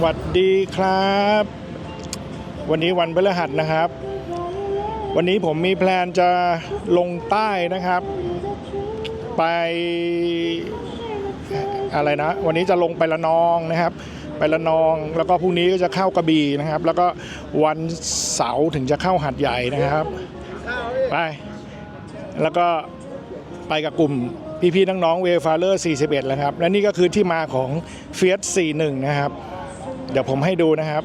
หวัดดีครับ วันนี้วันพฤหัสนะครับ วันนี้ผมมีแพลนจะลงใต้นะครับ ไปอะไรนะ วันนี้จะลงไปละนองนะครับ ไปละนองแล้วก็พรุ่งนี้ก็จะเข้ากระบี่นะครับ แล้วก็วันเสาร์ถึงจะเข้าหัดใหญ่นะครับไปแล้วก็ไปกับกลุ่มพี่ๆน้องๆเวฟาเลอร์ 41 แล้วครับ และนี่ก็คือที่มาของเฟียส41 นะครับ เดี๋ยวผมให้ดูนะครับ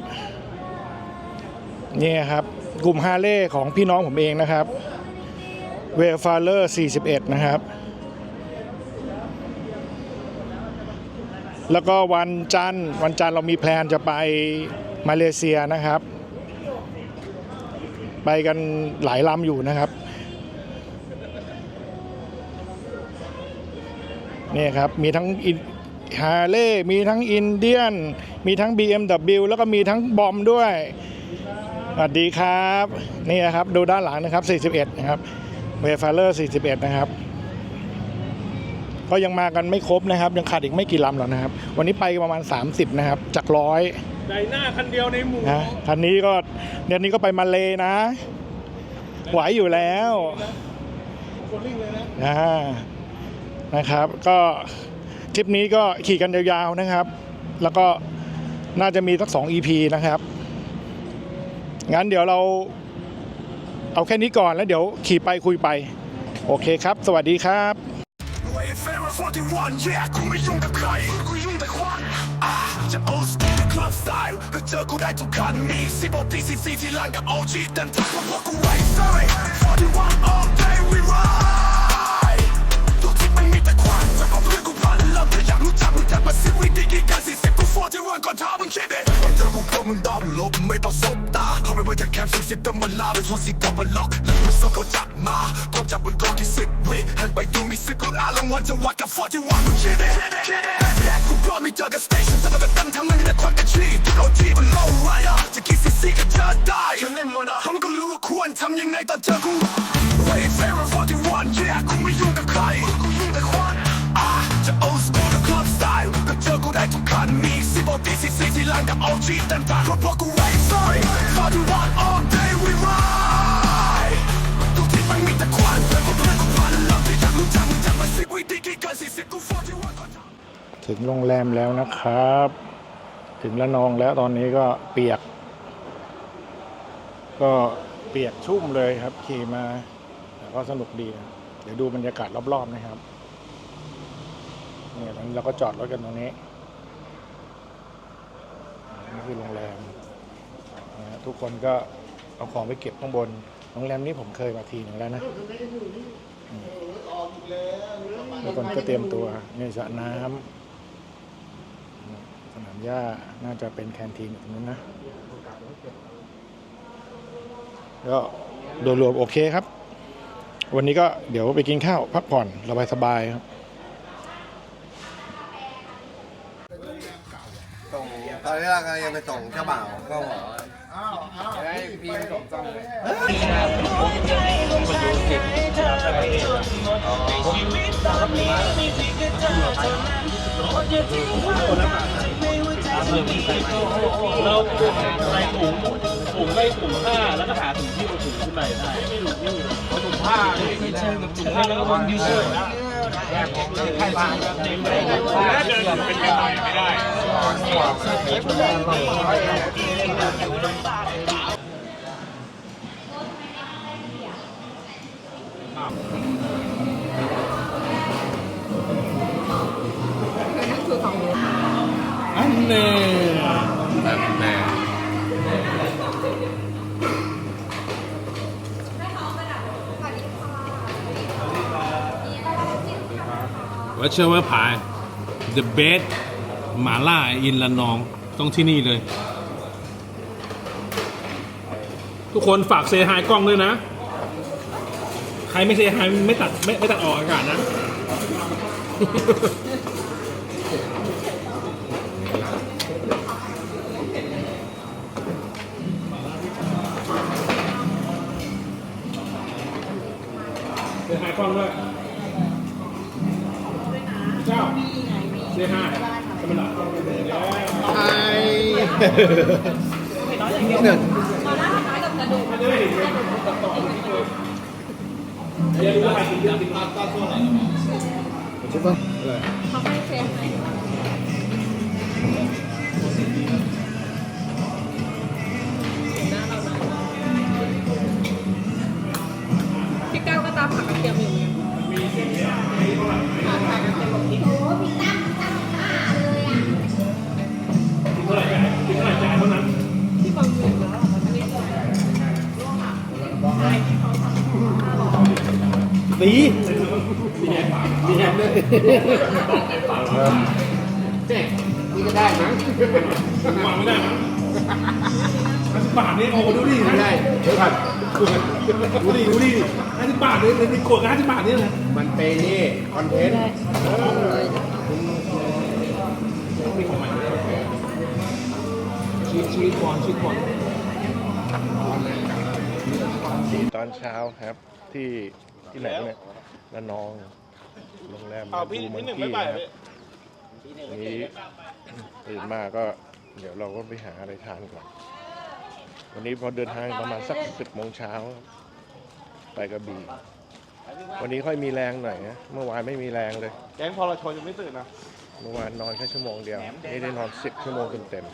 นี่ครับ กลุ่มฮาเลย์ของพี่น้องผมเองนะครับเวลฟาเลอร์41 นะครับ แล้วก็วันจันทร์วันจันทร์เรามีแพลนจะไปมาเลเซียนะครับ ไปกันหลายลำอยู่นะครับนี่ครับ มีทั้ง ฮาร์เลย์มีทั้งอินเดียน มีทั้ง BMW แล้วก็มีทั้งบอมด้วยสวัสดีครับ นี่นะครับดูด้านหลังนะครับ 41 นะครับเวฟาเลอร์ 41 นะครับ ก็ยังมากันไม่ครบนะครับ ยังขาดอีกไม่กี่ลำหรอกนะครับ วันนี้ไปประมาณ 30 นะครับ จากร้อยไดหน้าคันเดียวในหมู่นะคันนี้ก็เดือนนี้ก็ไปมาเลนะ ไหวอยู่แล้วคนลิ่งเลยนะนะนะครับ ก็ ทริปนี้ก็ขี่กันยาวๆนะครับ แล้วก็น่าจะมีสักสอง EP นะครับ งั้นเดี๋ยวเราเอาแค่นี้ก่อนแล้วเดี๋ยวขี่ไปคุยไป โอเคครับ สวัสดีครับเวฟเฟอร์41 yeah กูไม่ยุ่งกับใครกูยุ่งแต่ควันอะจะ old school คลับสไตล์ก็เจอกูได้ทุกคันมีสิบปตีซีซีที่ร้านกับ OG เต็มทักเพราะพวกกูไว้ sorry 41 all day we ride จักมึงจากมาสิวิธีกีกันสี่สิบกู41ก่อนท้ามึงคิดเองเจอกูเพิ่มมึงดาวลบไม่ต้องสบตาเข้าไปไว้จากแคมป์สิบสิบตำมันลาเป็นชวนสิดับมันล็อกแล้วมึงส่งเขาจับมาต้องจับบนกองที่สิบวิหันไปดูมีสิบกูอาละวันจะวัดกับ41มึงคิดเองแรกกูพร้อมมีเจอกับสเตชันจะมาแบบตั้งทั้งมันในควันกันชีทุกโอทีมันโลว์ไรอะจะกี่ซีซีก็เจอได้ฉันเล่นมันอะผมก็รู้ว่าควรทำยังไงตอนเจอกู Wait, Sarah 41 yeah กูไม่ยุ่งกับใครกูยุ่งแต่ควัน จะ old school club style ก็เจอกูได้ทุกคันมีสิบตีซีซีที่ร้านกับ OG เต็มปากเพราะพวกกู wait sorry 41 all day we ride ทุกที่มันมีแต่ควันแต่พวกเพื่อนกูพันเริ่มที่อยากรู้จักมึงจากมาสิวิธีกี่กันสี่สิบกู41ก่อนถึงโรงแรมแล้วนะครับ ถึงละนองแล้วตอนนี้ก็เปียก ก็เปียกชุ่มเลยครับขี่มาแต่ก็สนุกดีนะเดี๋ยวดูบรรยากาศรอบๆนะครับ นี่ยตอนเราก็จอดรถกันตรงนี้ นี่คือโรงแรมนะทุกคนก็เอาของไปเก็บข้างบน โรงแรมนี้ผมเคยมาทีหนึ่งแล้วนะทุกคนก็เตรียมตัวนี่สระน้ำสนามหญ้าน่าจะเป็นแคนทีนตรงนู้นนะก็โดยรวมโอเคครับ วันนี้ก็เดี๋ยวไปกินข้าวพักผ่อนสบายสบายๆครับ ส่ง ตอนนี้เรากำลังไปส่งเจ้าบ่าวก็หมอเลยเราใส่ถุงถุงไม่ถุงผ้าแล้วก็หาถุงที่เอาถุงขึ้นไปได้ไม่ถุงที่เอาถุงผ้านี่ถุงผ้าแล้วก็วางยูเซอร์ ถ้าเดินเป็นกันหน่อยไม่ได้อันเน่ วัดเชื่อว่าผาย The Best หมาล่าอินละนองต้องที่นี่เลย ทุกคนฝากเซฮายกล้องด้วยนะ ใครไม่เซฮายไม่ตัดไม่ไม่ตัดออกอากาศนะ เจ้าเซฮายทำไมล่ะไอหนึ่งเรียนรู้ว่าใครกินเยอะกินน้อยใช่ปะเขาให้เฟไหม เลยนี่ก็ได้มั้งวางไม่ได้มั้งห้าสิบบาทนี่โอ้ดูดิไม่ได้เดี๋ยวก่อนดูดิดูดิห้าสิบบาทเลยในขวดห้าสิบบาทนี่เลยมันเป็นนี่คอนเทนต์ชีสชีสบอลชีสบอลตอนเช้าครับที่ที่ไหนเนี่ยระนอง โรงแรมเอาพี่ดูมัพี่หนึ่งกี้ไม่ไปครับพี่วันนี้ตื่นมาก็เดี๋ยวเราก็ไปหาอะไรทานก่อน วันนี้พอเดินทางประมาณสักสิบโมงเช้า ไปกระบี่ วันนี้ค่อยมีแรงหน่อยนะเมื่อวานไม่มีแรงเลย แก๊งพอเราชนยังไม่ตื่นนะเมื่อวานนอนแค่ชั่วโมงเดียวนี่ได้นอนสิบชั่วโมงเต็ม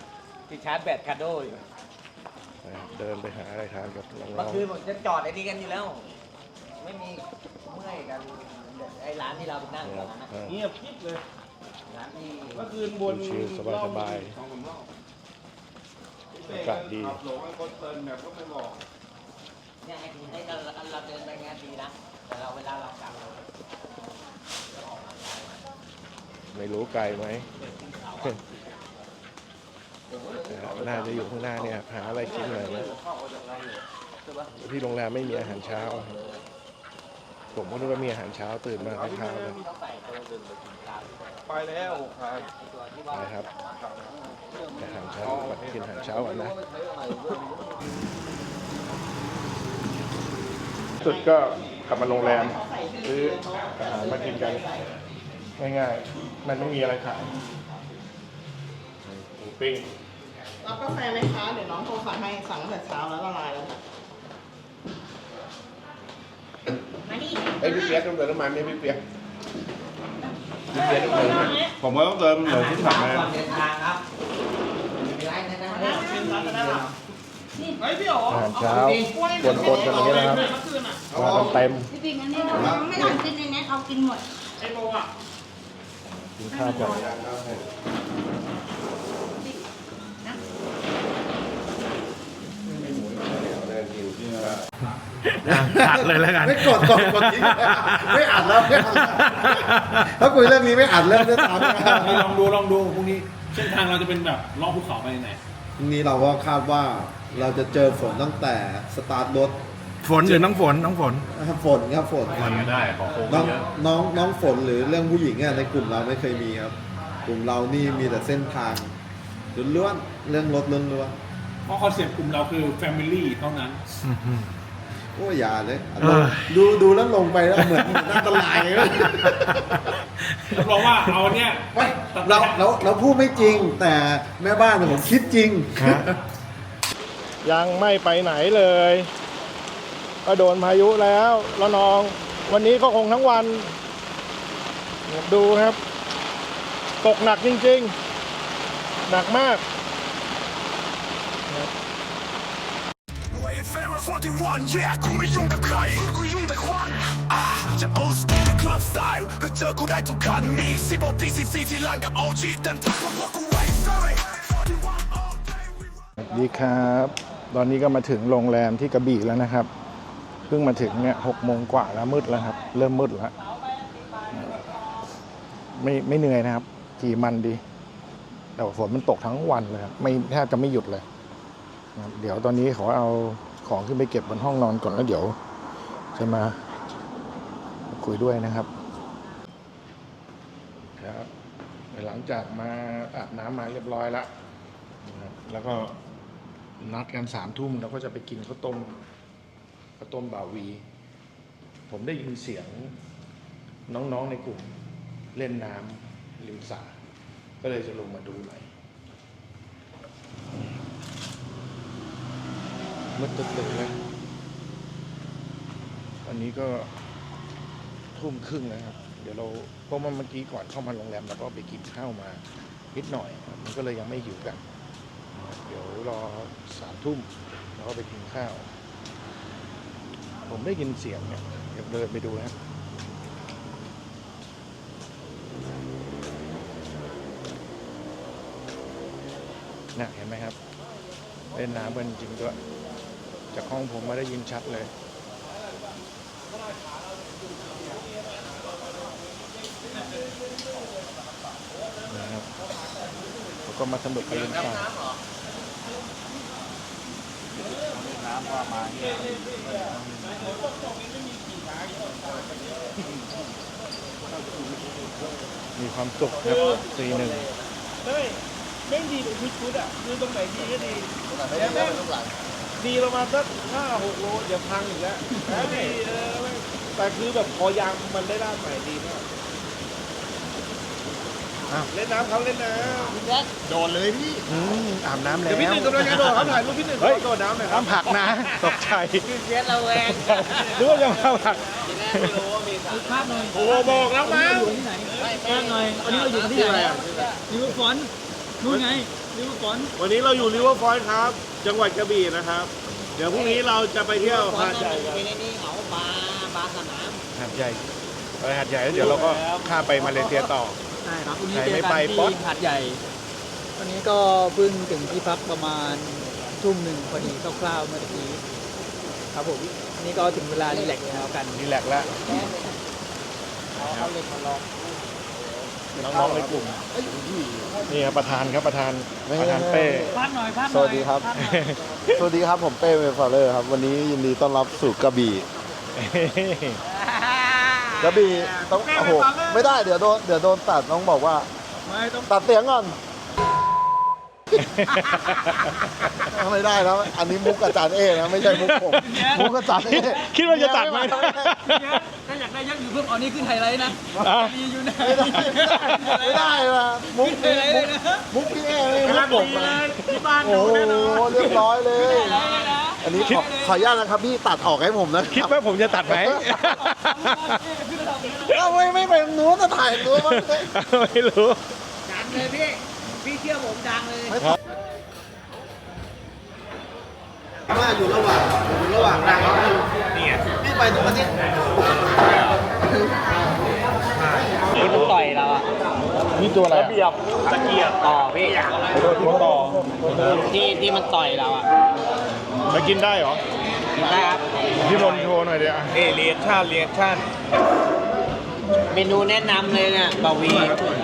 ที่ชาร์จแบตคาโดอยู่ๆนะครับเดินไปหาอะไรทานกับน้เมื่อองคืนผมจะจอดไอ้นี่กันอยู่แล้ว ไม่มีเมื่อยกันไอ้ ร้านที่เราไปนั่งๆกันะนครับนะเออเงียบพิบเลยร้านที่เมื่อคืนบนชิลๆสบายๆสองสามรอบอากาศดีขับหลงไอ้คนเติร์นแบบก็ไม่บอกเนี่ยไอ้ไอ้เราเราเดินไปงานดีนะแต่เราเวลาเรากลับเราไม่รู้ไกลไหมน่าจะอยู่ข้างหน้าเนี่ย หาอะไรกินหน่อยนะที่โรงแรมไม่มีอาหารเช้า ผมก็นึกว่ามีอาหารเช้าตื่นมาเช้าเลยไปแล้วนะครับอาหารเช้ากินอาหารเช้าก่อนนะสุดก็กลับมาโรงแรมซื้ออาหารมากินกันง่ายๆ มันไม่มีอะไรขายหมูปิ้งรับกาแฟไหมคะ เดี๋ยวน้องโทรสั่งให้สั่งตั้งแต่เช้าแล้วละลายแล้ว ค่ะไอ้พี่เปียกต้องเติมน้ำมันไหมพี่เปียกผมก็ต้องเติมเหลือที่ถังเลยก่อนเดินทางครับมีร้านนั้นนะเป็นร้านกันได้หรอเฮ้ยพี่โอ๋อาหารเช้าปนๆกันอย่างนี้นะครับเมื่อคืนอะมากันเต็มพี่ปิ๊กอันนี้เราไม่ทันกินในนี้เอากินหมดไอโบอะกินข้าวกัน ตัดเลยแล้วกัน ไม่กดกดกดทิ้งไม่อัดแล้วไม่อัดแล้วถ้าคุยเรื่องนี้ไม่อัดแล้วจะตามลองดูลองดูพรุ่งนี้เส้นทางเราจะเป็นแบบเลาะภูเขาไปไหนพรุ่งนี้เราก็คาดว่าเราจะเจอฝนตั้งแต่สตาร์ทรถฝนหรือน้องฝนน้องฝนฝนครับฝนมันก็ได้ของโค้งน้องน้องน้องฝนหรือเรื่องผู้หญิงอะในกลุ่มเราไม่เคยมีครับ กลุ่มเรานี่มีแต่เส้นทางล้วนๆเรื่องรถล้วนเพราะคอนเซ็ปต์กลุ่มเราคือ Family เท่านั้น โอ้ยอย่าเลยดูดูแล้วลงไปแล้วเหมือนเหมือนอันตรายเลยรับรองว่าเอาเนี่ย ไม่เราเราเราพูดไม่จริง แต่แม่บ้านผมคิดจริงยังไม่ไปไหนเลย ก็โดนพายุแล้วละนอง วันนี้ก็คงทั้งวัน ดูครับ ตกหนักจริงๆ หนักมาก เว้ย Fair 41 yeah กูไม่ยุ่งกับใครกูยุ่งแต่ควันอ่าจะ old school club style ก็เจอกูได้ทุกคันมีสิบหกตีสิบสี่ที่ร้านกับ OG เต็มทั้งพวกกูไว้ sorry ดีครับ ตอนนี้ก็มาถึงโรงแรมที่กระบี่แล้วนะครับ เพิ่งมาถึงเนี่ยหกโมงกว่าแล้วมืดแล้วครับ เริ่มมืดแล้วไม่ไม่เหนื่อยนะครับ ขี่มันดี แต่ฝนมันตกทั้งวันเลยครับไม่แทบจะไม่หยุดเลย เดี๋ยวตอนนี้ขอเอา ของขึ้นไปเก็บบนห้องนอนก่อนแล้วเดี๋ยวจะมาคุยด้วยนะครับครับหลังจากมาอาบน้ำมาเรียบร้อยแล้วแล้วก็นัดกันสามทุ่มเราก็จะไปกินข้าวต้มข้าวต้มบาวี ผมได้ยินเสียงน้องๆในกลุ่มเล่นน้ำริมสระก็เลยจะลงมาดูหน่อย มืดตึ๊ดๆเลยอันนี้ก็ทุ่มครึ่งแล้วครับ เดี๋ยวเราเพราะว่าเมื่อกี้ก่อนเข้ามาโรงแรมเราก็ไปกินข้าวมานิดหน่อยครับมันก็เลยยังไม่หิวกัน เดี๋ยวรอสามทุ่มแล้วก็ไปกินข้าว ผมได้ยินเสียงเนี่ยเดี๋ยวเดินไปดูนะครับน่ะเห็นไหมครับเล่นน้ำกันจริงด้วย จากห้องผมมาได้ยินชัดเลย นะครับแล้วก็มาสนุกกันเล่นน้ำมีความสุขครับตีหนึ่งแม่งดีทุกชุดอะคือตรงไหนดีก็ดีแต่แม่งดี ประมาณสักห้าหกโลเดี๋ยวพังอีกแล้วแล้วดีเออแม่งแต่คือแบบพอยางมันได้ด้านใหม่ดีมากอ้าว เล่นน้ำเขาเล่นน้ำโดนเลยพี่อืมอาบน้ำแล้วเดี๋ยวพี่หนึ่งกำลังจะโดดครับถ่ายรูปพี่หนึ่งเฮ้ยโดดน้ำหน่อยครับน้ำผักนะ ตกใจเสียระแวงหรือว่าจะมาผักภาพหน่อยโอ้โหบอกแล้วมั้งที่ไหนภาพหน่อยวันนี้เราอยู่ที่ไหนริเวอร์ฟอนต์นู่นไง ริเวอร์ฟอนต์วันนี้เราอยู่ริเวอร์ฟอยครับ จังหวัดกระบี่นะครับ เดี๋ยวพรุ่งนี้เราจะไปเที่ยวหาดใหญ่กันเป็นไอ้นี่เขาบาร์บาร์สนามหาดใหญ่ไปหาดใหญ่แล้วเดี๋ยวเราก็ข้ามไปมาเลเซียต่อ ใช่ครับวันนี้ใครเจอไม่กันไปป๊อตที่หาดใหญ่ วันนี้ก็เพิ่งถึงที่พักประมาณทุ่มหนึ่งพอดีคร่าวๆเมื่อกี้ครับผมอันนี้ก็ถึงเวลารีแลกซ์แล้วกันรีแลกซ์แล้วเอาเหล็กมาลอง น้องๆในกลุ่มนี่ครับประธานครับประธานประธานเป้ ภาพหน่อยภาพหสน่อยวัสดีครับสวัสดีครับผมเป้เวฟาเลอร์ครับ วันนี้ยินดีต้อนรับสู่กระบี่กระบี่ต้องโอ้โหไม่ได้เดี๋ยวโดนเดี๋ยวโดนตัดต้องบอกว่าไม่ต้องตัดเสียงก่อน ไม่ได้นะอันนี้มุกอาจารย์เอนะไม่ใช่มุกผมมุกอาจารย์เอคิดว่าจะตัดไหม ถ้าอยากได้ยักษ์อยู่เพิ่มเอานี่ขึ้นไฮไลท์นะอะ มีอยู่นะไม่ได้ไม่ได้นะมุกไฮไลท์เลยนะมุกพี่เอไม่มุกผมมาที่บ้านโอ้โหเรียบร้อยเลย ไฮไลท์เลยนะอันนี้ขอขออนุญาตนะครับพี่ตัดออกให้ผมนะคิดว่าผมจะตัดไหม เอ้าไม่ไม่ไปนู้นจะถ่ายนู้นมั้งไม่รู้ดังเลยพี่ พี่เชื่อผมดังเลยว่าอยู่ระหว่างอยู่ระหว่างดังนี่ไงพี่ไปทุกอาทิตย์ที่มันต่อยเราอะนี่ตัวอะไรอะตะเกียบต่อพี่ตัวต่อที่ที่มันต่อยเราอะมากินได้เหรอกินได้ครับพี่นนท์โชว์หน่อยเดี๋ยวเอเรียชั่นเรียชั่น เมนูแนะนำเลยเนี่ยบาวี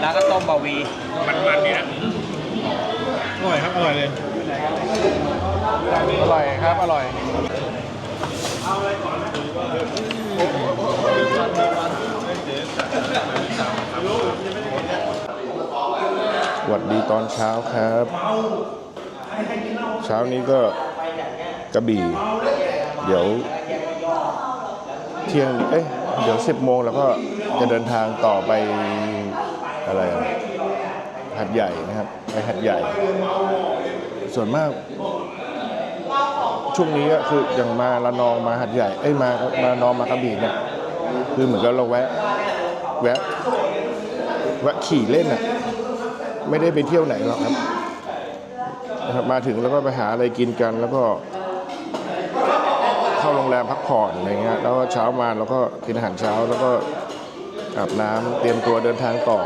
แล้วก็ต้มบาวี มันๆเนี่ยอร่อยครับ อร่อยเลย อร่อยครับ อร่อยสวัสดีตอนเช้าครับ เช้านี้ก็กระบี่ เดี๋ยวเที่ยง เอ้ยเดี๋ยวสิบโมงแล้วก็ จะเดินทางต่อไปอะไรอะหัดใหญ่นะครับ ไปหัดใหญ่ ส่วนมาก ช่วงนี้ก็คืออย่างมาละนองมาหัดใหญ่เอ้ยมามาละนองมากระบี่เนี่ยคือเหมือนกับเราแวะแวะแวะขี่เล่นอะไม่ได้ไปเที่ยวไหนหรอกครับนะครับ มาถึงแล้วก็ไปหาอะไรกินกัน แล้วก็ เข้าโรงแรมพักผ่อนอะไรเงี้ยแล้วเช้ามาเราก็กินอาหารเช้าแล้วก็ อาบน้ำเตรียมตัวเดินทางต่อ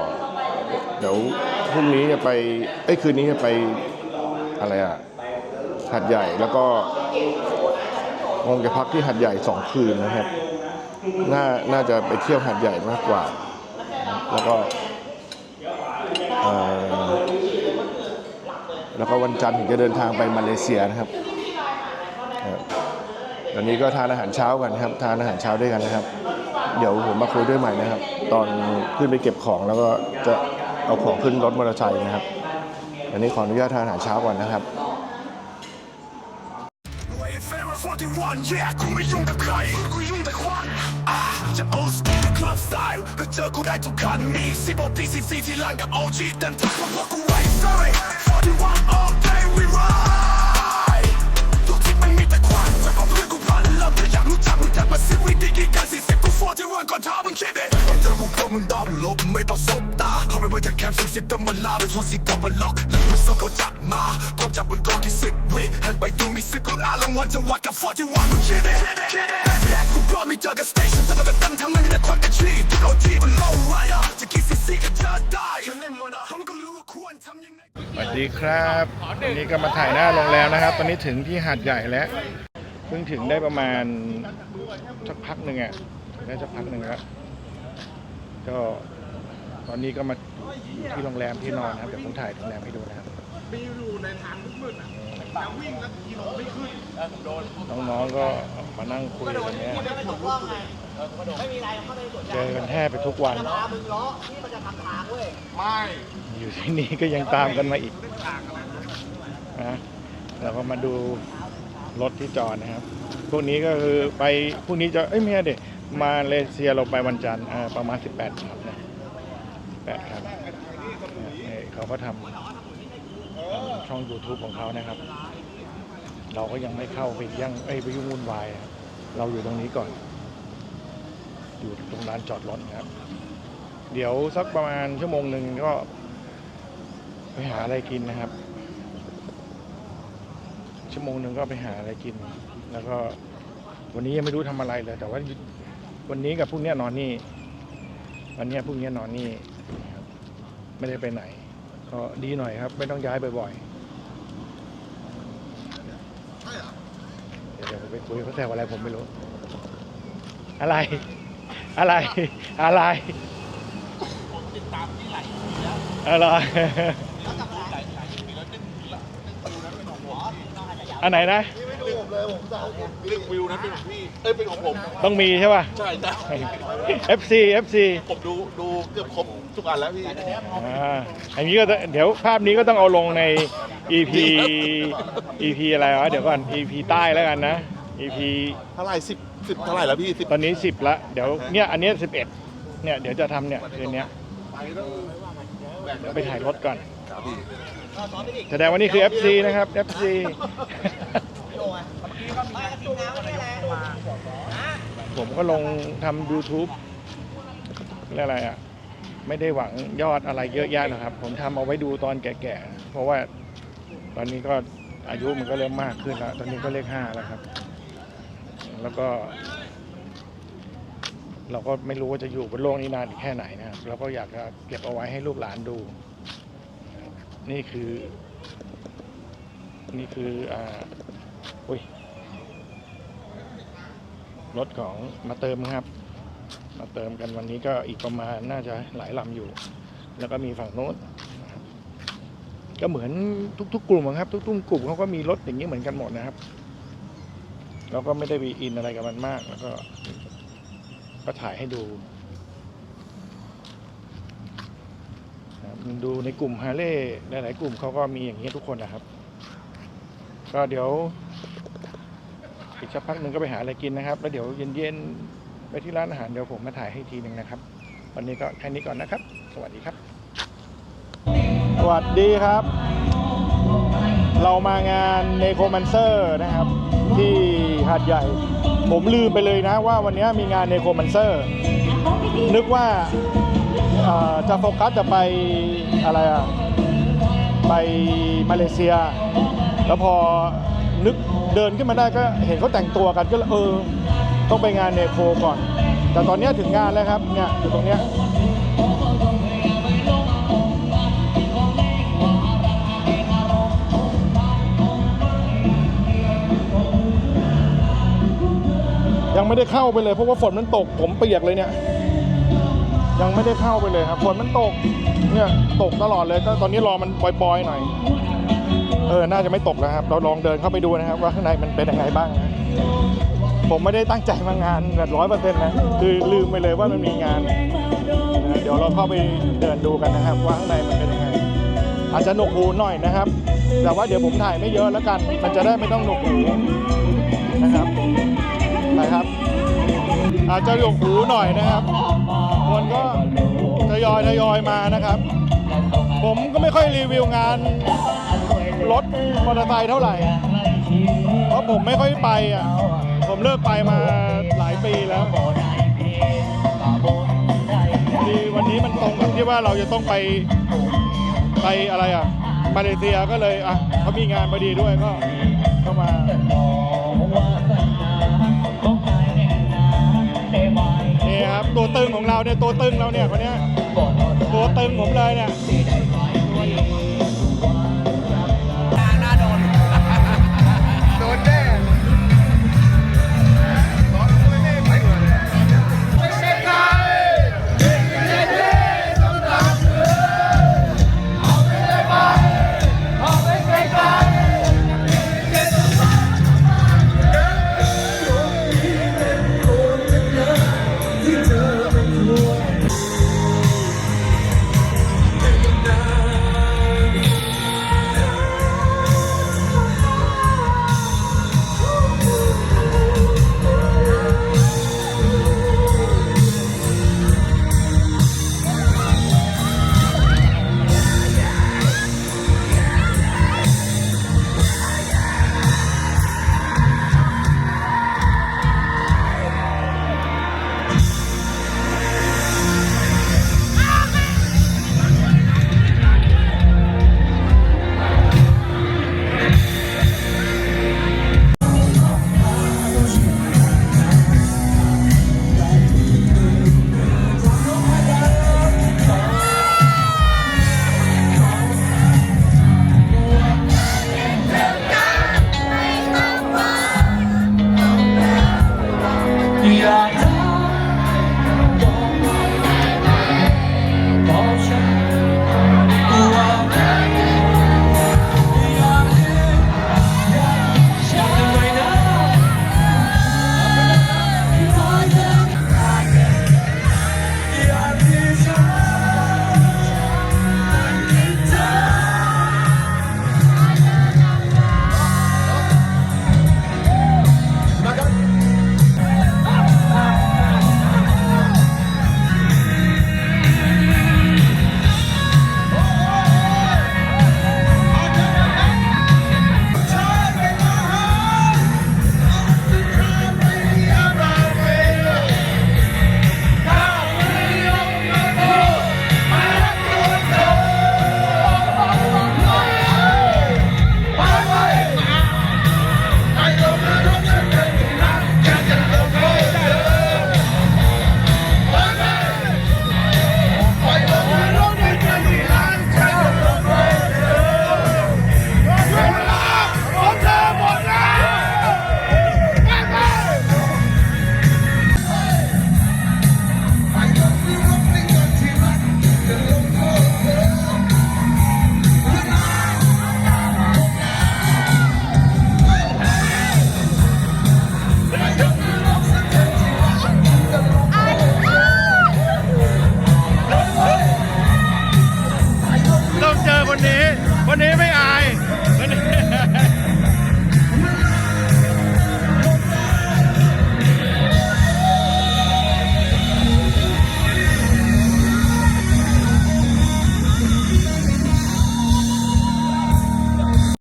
เดี๋ยวพรุ่งนี้จะไปเอ้ยคืนนี้จะไปอะไรอะหัดใหญ่แล้วก็คงจะพักที่หัดใหญ่สองคืนนะครับ น่าน่าจะไปเที่ยวหัดใหญ่มากกว่า แล้วก็แล้วก็วันจันทร์ถึงจะเดินทางไปมาเลเซียนะครับ ตอนนี้ก็ทานอาหารเช้ากันครับ ทานอาหารเช้าด้วยกันนะครับ เดี๋ยวผมมาคุยด้วยใหม่นะครับ ตอนขึ้นไปเก็บของแล้วก็จะเอาของขึ้นรถมอเตอร์ไซค์นะครับอันนี้ขออนุญาตทานอาหารเช้าก่อนนะครับ41 yeah กูไม่ยุ่งกับใครกูยุ่งแต่ควันจะ old school club style ก็เจอกูได้ทุกคันมีสิบหกตีสิบสี่ที่ร้านกับ OG เต็มทักเพราะกูไร sorry 41 สิบวิธีกี่การสี่สิบกูฟอร์ที่วันก่อนท้ามึงคิดเองเจอพวกเขามึงดาวลบไม่ต้องสบตาเข้าไปไว้จากแคมป์สิบสิบแต่มันลาเป็นส่วนสิบกับมันล็อกมันส่งเขาจับมาต้องจับบนกองที่สิบวิหันไปดูมีสิบกูอาลังวันจะวัดกับฟอร์ที่วันมึงคิดเองแรกกูพร้อมมีเจอกับสเตชันจะมาแบบตั้งทำมันในความกระชีพที่เขาทีมัน low rider จะกี่ซีซีก็เจอได้ฉันเล่นมันอะผมก็รู้ว่าควรทำยังไงสวัสดีครับวันนี้ก็มาถ่ายหน้าโรงแรมนะครับ ตอนนี้ถึงที่หาดใหญ่แล้ว พิ่งถึงได้ประมาณสักพักหนึ่งอะถึงได้สักพักหนึ่งแล้วก็ตอนนี้ก็มาที่โรงแรมที่นอนนะครับเดี๋ยวผมถ่ายโรงแรมให้ดูนะครับน้องๆก็มานั่งคุยกันเนี้ยเจอกันแทบไปทุกวันอยู่ที่นี่ก็ยังตามกันมาอีกนะเราก็มาดู รถที่จอดนะครับ พวกนี้ก็คือไปพวกนี้จะเอ้ยไม่ใช่เด็กมาเลเซียเราไปวันจันทร์ประมาณ 18ครับนะ18ครับเขาก็ทำช่อง YouTube ของเขานะครับ เราก็ยังไม่เข้าไปยังเอ้ยไปยุ่งวุ่นวายครับเราอยู่ตรงนี้ก่อน อยู่ตรงลานจอดรถครับ เดี๋ยวสักประมาณชั่วโมงหนึ่งก็ไปหาอะไรกินนะครับ ชั่วโมงหนึ่งก็ไปหาอะไรกิน แล้วก็วันนี้ยังไม่รู้ทำอะไรเลย แต่ว่าวันนี้กับพรุ่งนี้นอนนี่ วันนี้พรุ่งนี้นอนนี่ครับไม่ได้ไปไหน ก็ดีหน่อยครับ ไม่ต้องย้ายบ่อยๆ เดี๋ยวผมไปคุยเขาแซวอะไรผมไม่รู้ อะไร อะไร อะไรอะไร อันไหนนะ เรื่องวิวนั้นเป็นของพี่เอ้ยเป็นของผม ต้องมีใช่ป่ะ ใช่ใช่ FC FC ผมดูดูเกือบครบทุกอันแล้วพี่ อ่าอันนี้ก็จะเดี๋ยวภาพนี้ก็ต้องเอาลงใน EP EP อะไรวะเดี๋ยวก่อน EP ใต้แล้วกันนะ EP เท่าไหร่สิบสิบเท่าไหร่แล้วพี่สิบตอนนี้ 10ละเดี๋ยวเนี่ยอันเนี้ย11เนี่ยเดี๋ยวจะทำเนี่ยคืนเนี้ยเดี๋ยวไปถ่ายรถก่อน แสดงว่านี่คือ FC นะครับ FC ผมก็ลงทำ YouTube เรียกอะไรอะ ไม่ได้หวังยอดอะไรเยอะแยะนะครับ ผมทำเอาไว้ดูตอนแก่ๆ เพราะว่าตอนนี้ก็อายุมันก็เริ่มมากขึ้นแล้ว ตอนนี้ก็เลขห้าแล้วครับ แล้วก็ เราก็ไม่รู้ว่าจะอยู่บนโลกนี้นานอีกแค่ไหนนะครับ เราก็อยากจะเก็บเอาไว้ให้ลูกหลานดู นี่คือ นี่คืออ่าอุ้ยรถของมาเติมครับ มาเติมกันวันนี้ก็อีกประมาณน่าจะหลายลำอยู่ แล้วก็มีฝั่งโน้นก็เหมือนทุก ๆ กลุ่มอะครับ ทุกๆกลุ่มเขาก็มีรถอย่างนี้เหมือนกันหมดนะครับเราก็ไม่ได้ไปอินอะไรกับมันมาก แล้วก็ก็ถ่ายให้ดูนะครับ ดูในกลุ่มฮาร์เลย์หลาย ๆ กลุ่มเขาก็มีอย่างนี้ทุกคนนะครับ ก็เดี๋ยว อีกสักพักหนึ่งก็ไปหาอะไรกินนะครับ แล้วเดี๋ยวเย็น ๆ ไปที่ร้านอาหารเดี๋ยวผมมาถ่ายให้ทีหนึ่งนะครับ วันนี้ก็แค่นี้ก่อนนะครับ สวัสดีครับ สวัสดีครับ เรามางานเนโครแมนเซอร์นะครับ ที่หาดใหญ่ ผมลืมไปเลยนะว่าวันนี้มีงานเนโครแมนเซอร์นึกว่า จะโฟกัสจะไปอะไรอะไปมาเลเซีย แล้วพอนึกเดินขึ้นมาได้ก็เห็นเขาแต่งตัวกันก็เลยเออต้องไปงานเนโคก่อน แต่ตอนนี้ถึงงานแล้วครับเนี่ยอยู่ตรงเนี้ยยังไม่ได้เข้าไปเลยเพราะว่าฝนมันตกผมเปียกเลยเนี่ย ยังไม่ได้เข้าไปเลยครับฝนมันตกเนี่ยตกตลอดเลยก็ตอนนี้รอมันปล่อยๆหน่อย เออน่าจะไม่ตกแล้วครับ เราลองเดินเข้าไปดูนะครับ ว่าข้างในมันเป็นยังไงบ้างนะผมไม่ได้ตั้งใจมางานแบบร้อยเปอร์เซ็นต์นะคือลืมไปเลยว่ามันมีงานนะเดี๋ยวเราเข้าไปเดินดูกันนะครับ ว่าข้างในมันเป็นยังไง อาจจะหนวกหูหน่อยนะครับ แต่ว่าเดี๋ยวผมถ่ายไม่เยอะแล้วกัน มันจะได้ไม่ต้องหนวกหูนะครับนะครับ อาจจะหยกหูหน่อยนะครับ ก็ทยอยทยอยมานะครับ ผมก็ไม่ค่อยรีวิวงานรถมอเตอร์ไซค์เท่าไหร่ เพราะผมไม่ค่อยไปอะ ผมเลิกไปมาหลายปีแล้วดีวันนี้มันตรงกับที่ว่าเราจะต้องไปไปอะไรอะมาเลเซียก็เลยอะเขามีงานพอดีด้วยก็ นี่ครับตัวตึงของเราเนี่ยตัวตึงเราเนี่ยคนเนี้ยตัวตึงผมเลยเนี่ย